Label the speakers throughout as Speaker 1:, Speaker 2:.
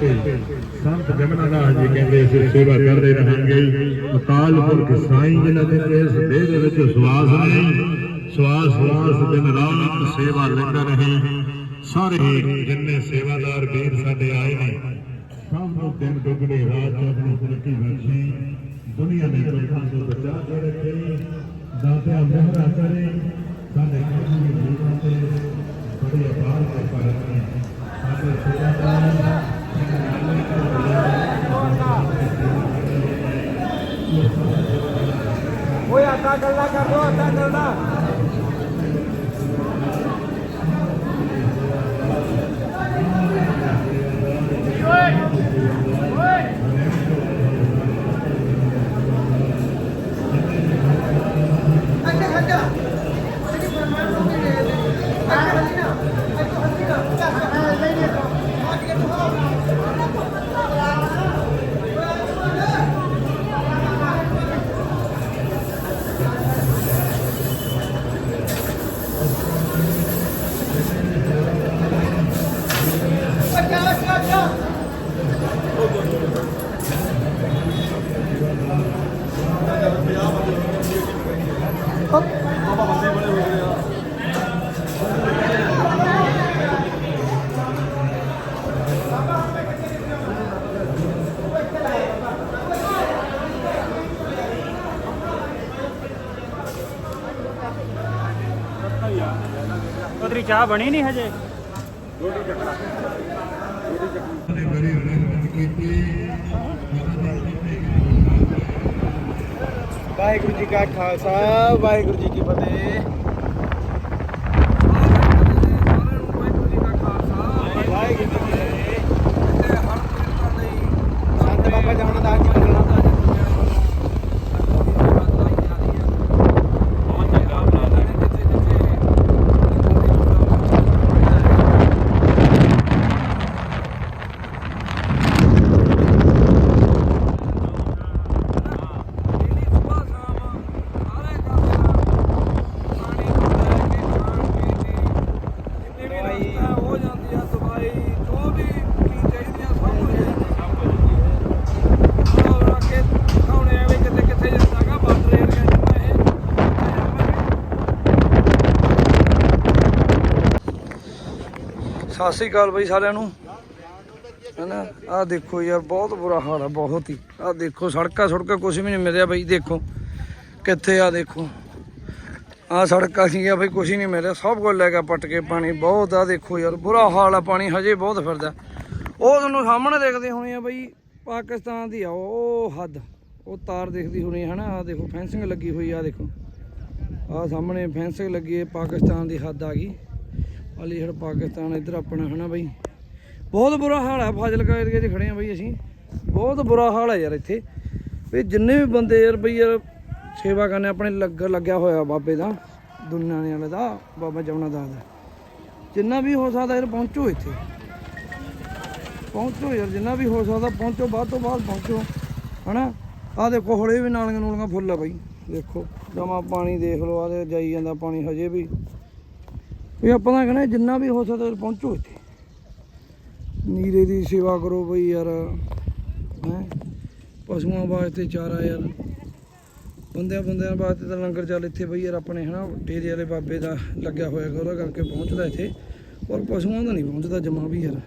Speaker 1: ਤੇ ਸੰਤ ਜਮਨਾ ਦਾਸ ਜੀ ਕਹਿੰਦੇ ਅਸੀਂ ਸੇਵਾ ਕਰਦੇ ਰਹਾਂਗੇ ਅਕਾਲ ਪੁਰਖ ਸਾਈਂ ਜਿਨ੍ਹਾਂ ਦੇ ਇਸ ਦੇਹ ਦੇ ਵਿੱਚ ਸਵਾਸ ਨਹੀਂ ਸਵਾਸ ਸਵਾਸ ਦਿਨ ਰਾਤ ਸੇਵਾ ਲੈਂਦਾ ਰਹੇ ਸਾਰੇ ਜਿੰਨੇ ਸੇਵਾਦਾਰ ਵੀਰ ਸਾਡੇ ਆਏ ਨੇ ਸਭ ਨੂੰ ਦਿਨ ਦੁਗਣੇ ਰਾਤ ਚੌਗਣੀ ਤਰੱਕੀ ਬਖਸ਼ੀ ਦੁਨੀਆ ਦੇ ਦੁੱਖਾਂ ਤੋਂ ਬਚਾ ਕੇ ਰੱਖੇ ਦਾਤਿਆ ਮਹਿਰਾ
Speaker 2: கல்லா கல்லா கல்லா
Speaker 3: ਉਧਰੀ ਚਾਹ ਬਣੀ ਨਹੀਂ ਹਜੇ?
Speaker 1: ਨੇ ਬੜੀ ਮਿਹਨਤ ਕੀਤੀ।
Speaker 2: ਵਾਹਿਗੁਰੂ ਜੀ ਕਾ ਖਾਲਸਾ ਵਾਹਿਗੁਰੂ ਜੀ ਕੀ ਫਤਿਹ ਵਾਹਿਗੁਰੂ ਜੀ ਕੀ ਫਤਿਹ ਸੰਤ ਬਾਬਾ ਜਮਨਾ ਦਾਸ ਜੀ ਮੰਗਣਾ
Speaker 4: ਹੋ ਜਾਂਦੀ ਆ ਦਵਾਈ ਜੋ ਵੀ ਕੀ ਚਾਹੀਦੀ ਆ ਸਭ ਹੋ ਜਾਂਦੀ ਆ ਅੱਗੇ ਖਾਉਣੇ ਐਵੇਂ ਕਿਤੇ ਕਿੱਥੇ ਜਾਂਦਾਗਾ ਬਾਰਡਰ ਏਰੀਆ ਜਿਹਾ ਇਹ ਸਤਿ ਸ੍ਰੀ ਅਕਾਲ ਬਾਈ ਸਾਰਿਆਂ ਨੂੰ। ਹਨਾ ਆ ਦੇਖੋ ਯਾਰ, ਬਹੁਤ ਬੁਰਾ ਹਾਲ ਆ, ਬਹੁਤ ਹੀ। ਆ ਦੇਖੋ, ਸੜਕਾਂ ਸੜਕਾਂ ਕੁਝ ਵੀ ਨਹੀਂ ਮਿਲਿਆ ਬਾਈ, ਦੇਖੋ। ਕਿੱਥੇ ਆ ਦੇਖੋ? ਆ ਸੜਕਾਂ ਸੀਗੀਆਂ ਬਈ ਕੁਝ ਨਹੀਂ ਮਿਲਿਆ। ਸਭ ਕੁਝ ਲੈ ਗਿਆ ਪੱਟ ਕੇ ਪਾਣੀ, ਬਹੁਤ ਆ ਦੇਖੋ ਯਾਰ, ਬੁਰਾ ਹਾਲ ਆ ਪਾਣੀ, ਹਜੇ ਬਹੁਤ ਫਿਰਦਾ। ਉਹ ਤੁਹਾਨੂੰ ਸਾਹਮਣੇ ਦੇਖਦੇ ਹੋਣੇ ਆ ਬਾਈ, ਪਾਕਿਸਤਾਨ ਦੀ ਆ, ਉਹ ਹੱਦ। ਉਹ ਤਾਰ ਦੇਖਦੀ ਹੋਣੀ ਹੈ ਹਨਾ ਆ ਦੇਖੋ, ਫੈਂਸਿੰਗ ਲੱਗੀ ਹੋਈ ਆ ਦੇਖੋ। ਆ ਸਾਹਮਣੇ ਫੈਂਸਿੰਗ ਲੱਗੀ ਹੈ ਪਾਕਿਸਤਾਨ ਦੀ ਹੱਦ ਆ ਗਈ। ਅਲੀਗੜ੍ਹ ਪਾਕਿਸਤਾਨ ਇੱਧਰ ਆਪਣਾ ਹਨਾ ਬਈ। ਬਹੁਤ ਬੁਰਾ ਹਾਲ ਹੈ ਫਾਜ਼ਿਲਕਾ ਏਰੀਏ 'ਚ ਖੜੇ ਆ ਬਈ ਅਸੀਂ। ਬਹੁਤ ਬੁਰਾ ਹਾਲ ਹੈ ਯਾਰ ਇੱਥੇ। ਵੀ ਜਿੰਨੇ ਵੀ ਬੰਦੇ ਯਾਰ ਬਈ ਯਾਰ ਸੇਵਾ ਕਰਨੇ, ਆਪਣੇ ਲੱਗ, ਲੱਗਿਆ ਹੋਇਆ ਬਾਬੇ ਦਾ, ਦੁਨੀਆ ਨੇ ਵਾਲੇ ਦਾ, ਬਾਬਾ ਜਮਨਾ ਦਾਸ ਦਾ। ਜਿੰਨਾ ਵੀ ਹੋ ਸਕਦਾ ਯਾਰ ਪਹੁੰਚੋ ਇੱਥੇ। ਪਹੁੰਚੋ ਯਾਰ, ਜਿੰਨਾ ਵੀ ਹੋ ਸਕਦਾ ਪਹੁੰਚੋ ਬਾਅਦ ਤੋਂ ਬਾਅਦ ਪਹੁੰਚੋ। ਹਨਾ? ਆ ਦੇਖੋ ਹੁਣੇ ਵੀ ਨਾਲੀਆਂ ਨੂਲੀਆਂ ਫੁੱਲ ਆ ਬਾਈ। ਦੇਖੋ, ਜਮਾ ਪਾਣੀ ਦੇਖ ਲਓ ਆਦੇ ਜਾਈ ਜਾਂਦਾ ਪਾਣੀ ਹਜੇ ਵੀ। ਵੀ ਆਪਾਂ ਤਾਂ ਕਹਿੰਦੇ ਜਿੰਨਾ ਵੀ ਹੋ ਸਕਦਾ ਪਹੁੰਚੋ ਇੱਥੇ। ਨੀਰੇ ਦੀ ਸੇਵਾ ਕਰੋ ਬਈ ਯਾਰ ਹੈ? ਪਸ਼ੂਆਂ ਵਾਸਤੇ ਚਾਰਾ ਯਾਰ। ਬੰਦਿਆਂ ਬੰਦਿਆਂ ਵਾਸਤੇ ਤਾਂ ਲੰਗਰ ਚੱਲ ਇੱਥੇ ਬਈ ਯਾਰ ਆਪਣੇ ਹਨਾ ਡੇਰੇ ਵਾਲੇ ਬਾਬੇ ਦਾ ਲੱਗਿਆ ਹੋਇਆ ਗਾ, ਉਹਦਾ ਕਰਕੇ ਪਹੁੰਚਦਾ ਇੱਥੇ। ਔਰ ਪਸ਼ੂਆਂ ਦਾ ਨਹੀਂ ਪਹੁੰਚਦਾ ਜਮਾ ਵੀ ਯਾਰ।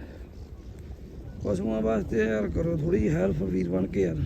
Speaker 4: ਪਸ਼ੂਆਂ ਵਾਸਤੇ ਯਾਰ ਕਰੋ ਥੋੜੀ ਜਿਹੀ ਹੈਲਪ ਵੀਰ ਬਣ ਕੇ ਯਾਰ।